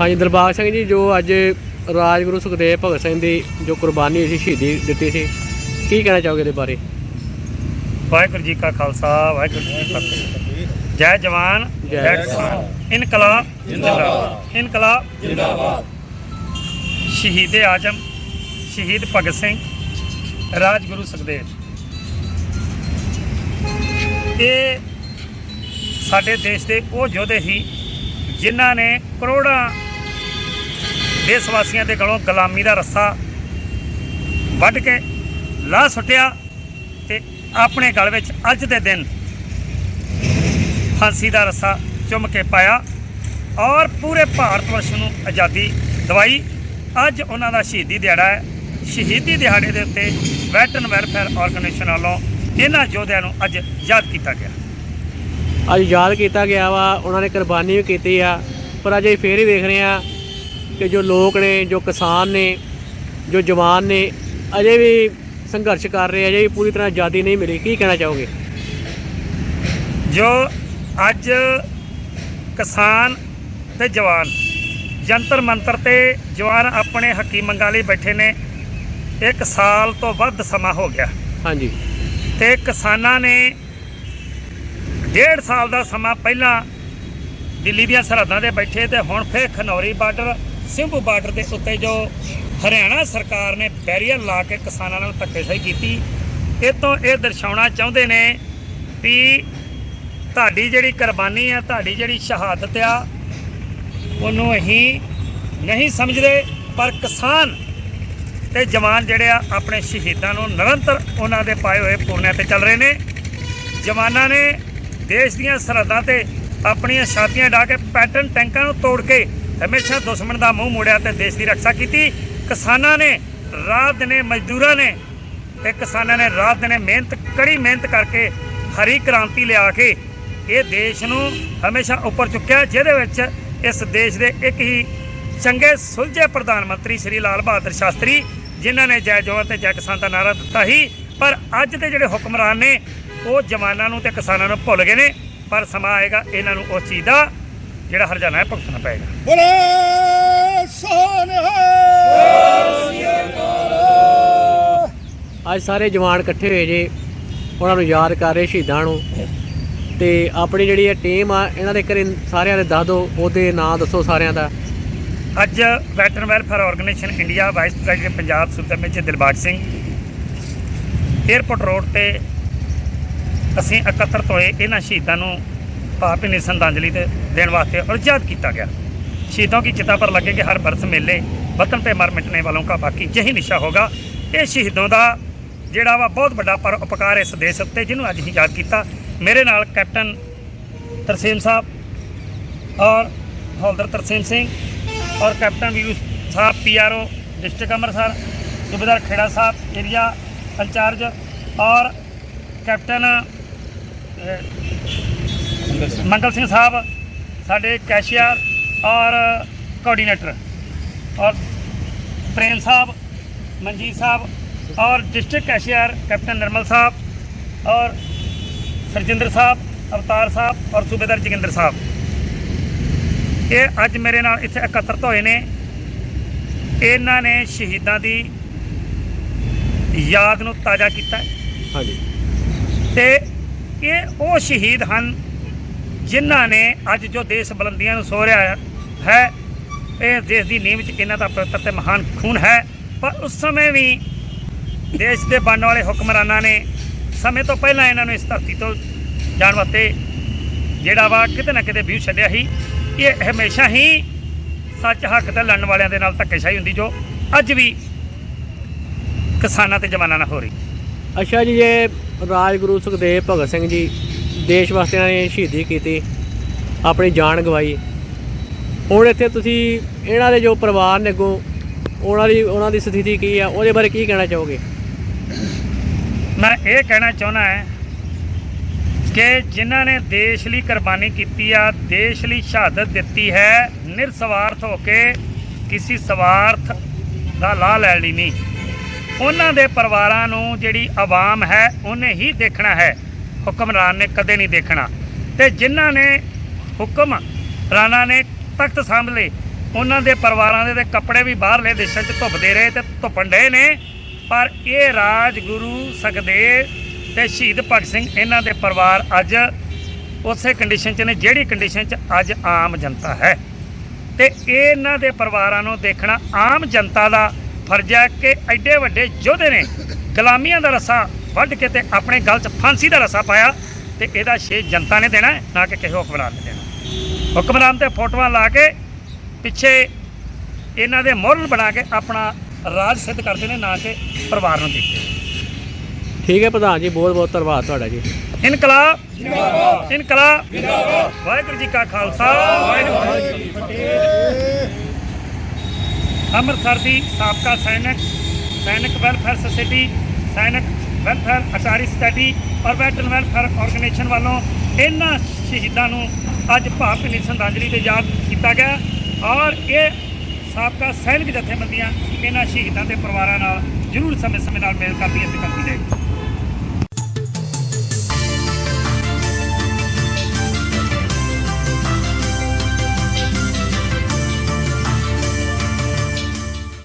ਹਾਂਜੀ ਦਿਲਬਾਗ ਸਿੰਘ ਜੀ ਜੋ ਅੱਜ ਰਾਜਗੁਰੂ ਸੁਖਦੇਵ ਭਗਤ ਸਿੰਘ ਦੀ ਜੋ ਕੁਰਬਾਨੀ ਸੀ ਸ਼ਹੀਦੀ ਦਿੱਤੀ ਸੀ ਕੀ ਕਹਿਣਾ ਚਾਹੋਗੇ ਇਹਦੇ ਬਾਰੇ? ਵਾਹਿਗੁਰੂ ਜੀ ਕਾ ਖਾਲਸਾ ਵਾਹਿਗੁਰੂ ਜੀ ਕੀ ਫਤਿਹ। ਜੈ ਜਵਾਨ ਜੈ ਜੈ ਕਿਸਾਨ। ਇਨਕਲਾਬ ਜਿੰਦਾਬਾਦ। ਇਨਕਲਾਬ। ਜਿੰਦਾਬਾਦ। ਸ਼ਹੀਦ ਆਜਮ ਸ਼ਹੀਦ ਭਗਤ ਸਿੰਘ ਰਾਜਗੁਰੂ ਸੁਖਦੇਵ। ਇਹ ਸਾਡੇ ਦੇਸ਼ ਦੇ ਉਹ ਯੋਧੇ ਸੀ ਜਿਨ੍ਹਾਂ ਨੇ ਕਰੋੜਾਂ ਦੇਸ਼ ਵਾਸੀਆਂ ਦੇ ਗਲੋਂ ਗੁਲਾਮੀ ਦਾ ਰੱਸਾ ਵੱਢ ਕੇ ਲਾਹ ਸੁੱਟਿਆ ਤੇ ਆਪਣੇ ਗਲ ਵਿੱਚ ਅੱਜ ਦੇ ਦਿਨ ਫਾਂਸੀ ਦਾ ਰੱਸਾ ਚੁੰਮ ਕੇ ਪਾਇਆ ਔਰ ਪੂਰੇ ਭਾਰਤ ਵਰਸ਼ ਨੂੰ ਆਜ਼ਾਦੀ ਦਵਾਈ। ਅੱਜ ਉਹਨਾਂ ਦਾ ਸ਼ਹੀਦੀ ਦਿਹਾੜਾ ਹੈ। ਸ਼ਹੀਦੀ ਦਿਹਾੜੇ ਦੇ ਉੱਤੇ ਵੈਟਰਨ ਵੈਲਫੇਅਰ ਆਰਗੇਨਾਈਜੇਸ਼ਨ ਵੱਲੋਂ ਇਹਨਾਂ ਯੋਧਿਆਂ ਨੂੰ ਅੱਜ ਯਾਦ ਕੀਤਾ ਗਿਆ। ਅੱਜ ਯਾਦ ਕੀਤਾ ਗਿਆ ਵਾ। ਉਹਨਾਂ ਨੇ ਕੁਰਬਾਨੀ ਵੀ ਕੀਤੀ ਆ। ਪਰ ਅਜੇ ਫੇਰ ਹੀ ਵੇਖ ਰਹੇ ਆ ਕਿ ਜੋ ਲੋਕ ਨੇ ਜੋ ਕਿਸਾਨ ਨੇ ਜੋ ਜਵਾਨ ਨੇ ਅਜੇ ਵੀ ਸੰਘਰਸ਼ ਕਰ ਰਹੇ ਅਜੇ ਵੀ ਪੂਰੀ ਤਰ੍ਹਾਂ ਆਜ਼ਾਦੀ ਨਹੀਂ ਮਿਲੀ। ਕੀ ਕਹਿਣਾ ਚਾਹੋਗੇ? ਜੋ ਅੱਜ ਕਿਸਾਨ ਤੇ ਜਵਾਨ ਜੰਤਰ ਮੰਤਰ ਤੇ ਜਵਾਨ ਆਪਣੇ ਹੱਕੀ ਮੰਗਾਂ ਲਈ ਬੈਠੇ ਨੇ ਇੱਕ ਸਾਲ ਤੋਂ ਵੱਧ ਸਮਾਂ ਹੋ ਗਿਆ। ਹਾਂਜੀ। ਤੇ ਕਿਸਾਨਾਂ ਨੇ ਡੇਢ ਸਾਲ ਦਾ ਸਮਾਂ ਪਹਿਲਾਂ ਦਿੱਲੀ ਦੀਆਂ ਸਰਹੱਦਾਂ ਤੇ ਬੈਠੇ ਤੇ ਹੁਣ ਫੇਰ ਖਨੌਰੀ ਬਾਰਡਰ ਸਿੰਭੂ ਬਾਰਡਰ ਦੇ ਉੱਤੇ ਜੋ ਹਰਿਆਣਾ ਸਰਕਾਰ ਨੇ ਬੈਰੀਅਰ ਲਾ ਕੇ ਕਿਸਾਨਾਂ ਨਾਲ ਧੱਕੇਸ਼ਾਹੀ ਕੀਤੀ, ਇਹ ਤੋਂ ਇਹ ਦਰਸਾਉਣਾ ਚਾਹੁੰਦੇ ਨੇ ਵੀ ਤੁਹਾਡੀ ਜਿਹੜੀ ਕੁਰਬਾਨੀ ਆ, ਤੁਹਾਡੀ ਜਿਹੜੀ ਸ਼ਹਾਦਤ ਆ, ਉਹਨੂੰ ਅਸੀਂ ਨਹੀਂ ਸਮਝਦੇ, ਪਰ ਕਿਸਾਨ ਤੇ ਜਵਾਨ ਜਿਹੜੇ ਆ, ਆਪਣੇ ਸ਼ਹੀਦਾਂ ਨੂੰ ਨਿਰੰਤਰ ਉਹਨਾਂ ਦੇ ਪਾਏ ਹੋਏ ਪੁਰਨਿਆਂ ਤੇ ਚੱਲ ਰਹੇ ਨੇ। ਜਵਾਨਾਂ ਨੇ ਦੇਸ਼ ਦੀਆਂ ਸਰਹੱਦਾਂ ਤੇ ਆਪਣੀਆਂ ਛਾਤੀਆਂ ਢਾ ਕੇ ਪੈਟਰਨ ਟੈਂਕਾਂ ਨੂੰ ਤੋੜ ਕੇ ਹਮੇਸ਼ਾ ਦੁਸ਼ਮਣ ਦਾ ਮੂੰਹ ਮੋੜਿਆ ਤੇ ਦੇਸ਼ ਦੀ ਰੱਖਿਆ ਕੀਤੀ। ਕਿਸਾਨਾਂ ਨੇ ਰਾਤ ਦਿਨੇ ਮਜ਼ਦੂਰਾਂ ਨੇ ਤੇ ਕਿਸਾਨਾਂ ਨੇ ਰਾਤ ਦਿਨੇ ਮਿਹਨਤ, ਕੜੀ ਮਿਹਨਤ ਕਰਕੇ ਹਰੀ ਕ੍ਰਾਂਤੀ ਲਿਆ ਕੇ ਇਹ ਦੇਸ਼ ਨੂੰ ਹਮੇਸ਼ਾ ਉੱਪਰ ਚੁੱਕਿਆ, ਜਿਹਦੇ ਵਿੱਚ ਇਸ ਦੇਸ਼ ਦੇ ਇੱਕ ਹੀ ਚੰਗੇ ਸੁਲਝੇ ਪ੍ਰਧਾਨ ਮੰਤਰੀ ਸ਼੍ਰੀ ਲਾਲ ਬਹਾਦਰ ਸ਼ਾਸਤਰੀ, ਜਿਨ੍ਹਾਂ ਨੇ ਜੈ ਜਵਾਨ ਤੇ ਜੈ ਕਿਸਾਨ ਦਾ ਨਾਰਾ ਦਿੱਤਾ ਸੀ। ਪਰ ਅੱਜ ਦੇ ਜਿਹੜੇ ਹੁਕਮਰਾਨ ਨੇ, ਉਹ ਜਵਾਨਾਂ ਨੂੰ ਤੇ ਕਿਸਾਨਾਂ ਨੂੰ ਭੁੱਲ ਗਏ ਨੇ, ਪਰ ਸਮਾਂ ਆਏਗਾ ਇਹਨਾਂ ਨੂੰ ਉਸ ਚੀਜ਼ ਦਾ। ਜਿਹੜਾ ਹਰਜਾਨਾ ਹੈ ਭੁਗਤਣਾ ਪਏਗਾ। ਬੋਲੇ ਸੋਨਿਹਾ ਅੱਜ ਸਾਰੇ ਜਵਾਨ ਇਕੱਠੇ ਹੋਏ ਜੇ ਉਹਨਾਂ ਨੂੰ ਯਾਦ ਕਰ ਰਹੇ ਸ਼ਹੀਦਾਂ ਨੂੰ। ਤੇ ਆਪਣੀ ਜਿਹੜੀ ਇਹ ਟੀਮ ਆ ਇਹਨਾਂ ਦੇ ਘਰੇ ਸਾਰਿਆਂ ਦੇ ਦੱਸ ਦਿਓ ਉਹਦੇ ਨਾਂ ਦੱਸੋ ਸਾਰਿਆਂ ਦਾ। ਅੱਜ veteran welfare organisation India vice president Punjab ਸੂਬੇ ਵਿੱਚ ਦਿਲਬਾਗ ਸਿੰਘ। 에ਅਰਪੋਰਟ ਰੋਡ ਤੇ ਅਸੀਂ ਇਕੱਤਰਤ ਹੋਏ ਇਹਨਾਂ ਸ਼ਹੀਦਾਂ ਨੂੰ ਭਾਵਭਿੰਨੀ ਸ਼ਰਧਾਂਜਲੀ ਤੇ ਦੇਣ ਵਾਸਤੇ ਔਰ ਯਾਦ ਕੀਤਾ ਗਿਆ शहीदों की चिता पर लगे कि हर बरस मेले वतन पे मर मिटने वालों का बाकी यही निशा होगा ਇਹ ਸ਼ਹੀਦੋਂ ਦਾ ਜਿਹੜਾ ਵਾ ਬਹੁਤ ਵੱਡਾ ਪਰ ਉਪਕਾਰ ਇਸ ਦੇਸ਼ ਉੱਤੇ ਜਿਹਨੂੰ ਅੱਜ ਅਸੀਂ ਯਾਦ ਕੀਤਾ ਮੇਰੇ ਨਾਲ ਕੈਪਟਨ ਤਰਸੇਮ ਸਾਹਿਬ ਔਰ ਹੌਲਦਰ ਤਰਸੇਮ ਸਿੰਘ ਔਰ captain Veeru Sahib PRO district Amritsar ਸੂਬੇਦਾਰ ਖੇੜਾ ਸਾਹਿਬ ਏਰੀਆ ਇੰਚਾਰਜ ਔਰ ਕੈਪਟਨ ਅਹ, ਮੰਗਲ ਸਿੰਘ ਸਾਹਿਬ ਸਾਡੇ ਕੈਸ਼ੀਅਰ ਔਰ ਕੋਆਰਡੀਨੇਟਰ ਔਰ ਪ੍ਰੇਮ ਸਾਹਿਬ ਮਨਜੀਤ ਸਾਹਿਬ ਔਰ district cashier captain Nirmal Sahib ਔਰ ਸਰਜਿੰਦਰ ਸਾਹਿਬ ਅਵਤਾਰ ਸਾਹਿਬ ਔਰ ਸੂਬੇਦਾਰ ਜੋਗਿੰਦਰ ਸਾਹਿਬ। ਇਹ ਅੱਜ ਮੇਰੇ ਨਾਲ ਇੱਥੇ ਇਕੱਤਰਤ ਹੋਏ ਨੇ। ਇਹਨਾਂ ਨੇ ਸ਼ਹੀਦਾਂ ਦੀ ਯਾਦ ਨੂੰ ਤਾਜ਼ਾ ਕੀਤਾ। ਹਾਂਜੀ। ਤੇ ਇਹ ਉਹ ਸ਼ਹੀਦ ਹਨ ਜਿਨ੍ਹਾਂ ਨੇ ਅੱਜ ਜੋ ਦੇਸ਼ ਬੁਲੰਦੀਆਂ ਨੂੰ ਸੋ ਰਿਹਾ ਹੈ, ਇਹ ਦੇਸ਼ ਦੀ ਨੀਂਹ ਵਿੱਚ ਇਹਨਾਂ ਦਾ ਪਵਿੱਤਰ ਤੇ ਮਹਾਨ ਖੂਨ ਹੈ। ਪਰ ਉਸ ਸਮੇਂ ਵੀ ਦੇਸ਼ ਦੇ ਬਣਨ ਵਾਲੇ ਹੁਕਮਰਾਨਾਂ ਨੇ ਸਮੇਂ ਤੋਂ ਪਹਿਲਾਂ ਇਹਨਾਂ ਨੂੰ ਇਸ ਧਰਤੀ ਤੋਂ ਜਾਣ ਵਾਸਤੇ ਜਿਹੜਾ ਵਾ ਕਿਤੇ ਨਾ ਕਿਤੇ ਵਿਊ ਛੱਡਿਆ ਸੀ। ਇਹ ਹਮੇਸ਼ਾ ਹੀ ਸੱਚ ਹੱਕ ਤੇ ਲੜਨ ਵਾਲਿਆਂ ਦੇ ਨਾਲ ਧੱਕੇਸ਼ਾਹੀ ਹੁੰਦੀ ਜੋ ਅੱਜ ਵੀ ਕਿਸਾਨਾਂ ਤੇ ਜਵਾਨਾਂ ਨਾਲ ਹੋ ਰਹੀ। ਅੱਛਾ ਜੀ ਇਹ ਰਾਜਗੁਰੂ ਸੁਖਦੇਵ ਭਗਤ ਸਿੰਘ ਜੀ ਦੇਸ਼ ਵਾਸਤੇ ਇਹਨਾਂ ਨੇ ਸ਼ਹੀਦੀ ਕੀਤੀ, ਆਪਣੀ ਜਾਨ ਗਵਾਈ। ਹੁਣ ਇੱਥੇ ਤੁਸੀਂ ਇਹਨਾਂ ਦੇ ਜੋ ਪਰਿਵਾਰ ਨੇ ਅੱਗੋਂ, ਉਹਨਾਂ ਦੀ ਉਹਨਾਂ ਦੀ ਸਥਿਤੀ ਕੀ ਆ, ਉਹਦੇ ਬਾਰੇ ਕੀ ਕਹਿਣਾ ਚਾਹੋਗੇ? ਮੈਂ ਇਹ ਕਹਿਣਾ ਚਾਹੁੰਦਾ ਹੈ ਕਿ ਜਿਨ੍ਹਾਂ ਨੇ ਦੇਸ਼ ਲਈ ਕੁਰਬਾਨੀ ਕੀਤੀ ਆ, ਦੇਸ਼ ਲਈ ਸ਼ਹਾਦਤ ਦਿੱਤੀ ਹੈ, ਨਿਰਸਵਾਰਥ ਹੋ ਕੇ ਕਿਸੇ ਸਵਾਰਥ ਦਾ ਲਾਹ ਲੈਣ ਲਈ ਨਹੀਂ। ਉਹਨਾਂ ਦੇ ਪਰਿਵਾਰਾਂ ਨੂੰ ਜਿਹੜੀ ਆਵਾਮ ਹੈ, ਉਹਨੇ ਹੀ ਦੇਖਣਾ ਹੈ। ਹੁਕਮਰਾਨ ਨੇ ਕਦੇ ਨਹੀਂ ਦੇਖਣਾ। ਤੇ ਜਿਨ੍ਹਾਂ ਨੇ ਹੁਕਮ ਰਾਣਾ ਨੇ ਤਖਤ ਸਾਂਭ ਲਏ, ਉਹਨਾਂ ਦੇ ਪਰਿਵਾਰਾਂ ਦੇ ਤੇ ਕੱਪੜੇ ਵੀ ਬਾਹਰਲੇ ਦੇਸ਼ਾਂ 'ਚ ਧੁੱਪਦੇ ਰਹੇ ਤੇ ਧੁੱਪਣ ਡਏ ਨੇ। ਪਰ ਇਹ ਰਾਜਗੁਰੂ ਸੁਖਦੇਵ ਤੇ ਸ਼ਹੀਦ ਭਗਤ ਸਿੰਘ, ਇਹਨਾਂ ਦੇ ਪਰਿਵਾਰ ਅੱਜ ਉਸੇ ਕੰਡੀਸ਼ਨ 'ਚ ਨੇ ਜਿਹੜੀ ਕੰਡੀਸ਼ਨ 'ਚ ਅੱਜ ਆਮ ਜਨਤਾ ਹੈ। ਤੇ ਇਹਨਾਂ ਦੇ ਪਰਿਵਾਰਾਂ ਨੂੰ ਦੇਖਣਾ ਆਮ ਜਨਤਾ ਦਾ ਫਰਜ਼ ਹੈ ਕਿ ਐਡੇ ਵੱਡੇ ਯੋਧੇ ਨੇ, ਗੁਲਾਮੀਆਂ ਦਾ ਰਸਾ ਵੱਢ ਕੇ ਤੇ ਆਪਣੇ ਗਲ 'ਚ ਫਾਂਸੀ ਦਾ ਰਸਾ ਪਾਇਆ ਤੇ ਇਹਦਾ ਸ਼ੇ ਜਨਤਾ ਨੇ ਦੇਣਾ ਨਾ ਕਿ ਕਿਸੇ ਹੁਕਮਰਾਨ ਨੇ ਦੇਣਾ। ਹੁਕਮਰਾਨ ਤੇ ਫੋਟੋਆਂ ਲਾ ਕੇ ਪਿੱਛੇ ਇਹਨਾਂ ਦੇ ਮੁੱਲ ਬਣਾ ਕੇ ਆਪਣਾ ਰਾਜ ਸਿੱਧ ਕਰਦੇ ਨੇ ਨਾ ਕਿ ਪਰਿਵਾਰ ਨੂੰ ਦੇਖਦੇ ਠੀਕ ਹੈ ਪ੍ਰਧਾਨ ਜੀ ਬਹੁਤ ਬਹੁਤ ਧੰਨਵਾਦ ਤੁਹਾਡਾ ਜੀ। ਇਨਕਲਾਬ ਜਿੰਦਾਬਾਦ ਇਨਕਲਾਬ ਜਿੰਦਾਬਾਦ ਵਾਹਿਗੁਰੂ ਜੀ ਕਾ ਖਾਲਸਾ ਵਾਹਿਗੁਰੂ ਜੀ ਕੀ ਫਤਿਹ। ਅੰਮ੍ਰਿਤਸਰ ਦੀ ਸਾਬਕਾ ਸੈਨਿਕ ਸੈਨਿਕ ਵੈਲਫੇਅਰ ਸੁਸਾਇਟੀ ਸੈਨਿਕ ਵੈਲਫੇਅਰ ਅਟਾਰੀ ਸਟੱਡੀ ਔਰ ਵੈਟਰਨ ਵੈਲਫੇਅਰ ਆਰਗੇਨਾਈਜੇਸ਼ਨ ਵੱਲੋਂ ਇਹਨਾਂ ਸ਼ਹੀਦਾਂ ਨੂੰ ਅੱਜ ਭਾਵਭਿੰਨੀ ਸ਼ਰਧਾਂਜਲੀ ਤੇ ਯਾਦ ਕੀਤਾ ਗਿਆ ਔਰ ਇਹ ਸਾਬਕਾ ਸੈਨਿਕ ਜਥੇਬੰਦੀਆਂ ਇਹਨਾਂ ਸ਼ਹੀਦਾਂ ਦੇ ਪਰਿਵਾਰਾਂ ਨਾਲ ਜ਼ਰੂਰ ਸਮੇਂ ਸਮੇਂ ਨਾਲ ਮੇਲ ਕਰਦੀਆਂ ਤੇ ਕਰਦੀ ਰਹੇਗੀ